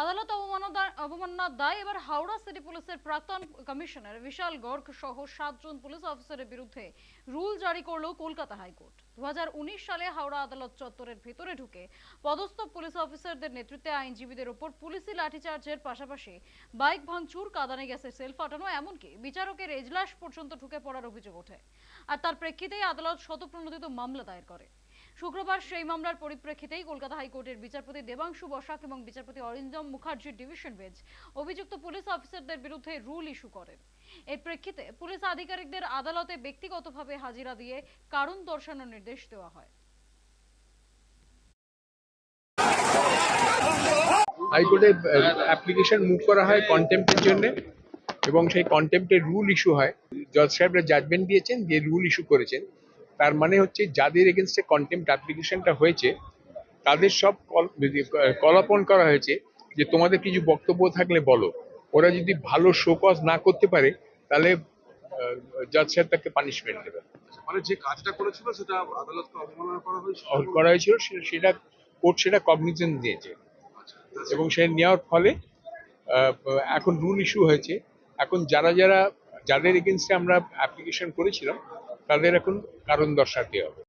আদালত অবমাননা- অবমাননার দায় এবার হাওড়া সিটি পুলিশের প্রাক্তন কমিশনার বিশাল গর্গ সহ সাতজন পুলিশ অফিসারের বিরুদ্ধে রুল জারি করল কলকাতা হাইকোর্ট। দু সালে হাওড়া আদালত চত্বরের ভেতরে ঢুকে পদস্থ পুলিশ অফিসারদের নেতৃত্বে আইনজীবীদের ওপর পুলিশি লাঠিচার্জের পাশাপাশি বাইক ভাঙচুর, কাদানে গ্যাসের সেল ফাটানো, এমনকি বিচারকের এজলাস পর্যন্ত ঢুকে পড়ার অভিযোগ ওঠে। আর তার প্রেক্ষিতেই আদালত শতপ্রণোদিত মামলা দায়ের করে। শুক্রবার সেই মামলার পরিপ্রেক্ষিতেই কলকাতা হাইকোর্টের বিচারপতি দেবাংশু বসাক এবং বিচারপতি অরিন্দম মুখার্জির ডিভিশন বেঞ্চ অভিযুক্ত পুলিশ অফিসারদের বিরুদ্ধে রুল ইস্যু করেন এর প্রেক্ষিতে পুলিশ আধিকারিকদের আদালতে ব্যক্তিগতভাবে হাজিরা দিয়ে কারণ দর্শানোর নির্দেশ দেওয়া হয়। হাইকোর্টে অ্যাপ্লিকেশন মুভ করা হয় কন্টেম্পের জন্য এবং সেই কন্টেম্পের রুল ইস্যু হয়। জজ সাহেবরা জাজমেন্ট দিয়েছেন যে রুল ইস্যু করেছেন। তার মানে হচ্ছে যাদের এগেনস্টে কন্টেম্পট অ্যাপ্লিকেশনটা হয়েছে তাদের সব কল কলাপন করা হয়েছে যে তোমাদের কিছু বক্তব্য থাকলে বলো। ওরা যদি ভালো শোকজ না করতে পারে তাহলে জজ সাহেব তাকে পানিশমেন্ট দেবে। মানে যে কাজটা করেছিল সেটা আদালতকে অবমাননা করা হয়েছিল? করা হয়েছিল সেটা কোর্ট সেটা কগনিশন দিয়েছে। এবং সেটা নেওয়ার ফলে এখন রুল ইস্যু হয়েছে। এখন যারা যারা যাদের এগেনস্টে আমরা অ্যাপ্লিকেশন করেছিলাম তাদের এখন কারণ দর্শাতে হবে।